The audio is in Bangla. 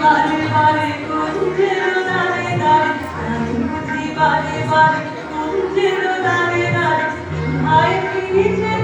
বারে বারে কুঞ্জের দারে দারে আমি কুঞ্জের দারে দারে আয় ফিরেছে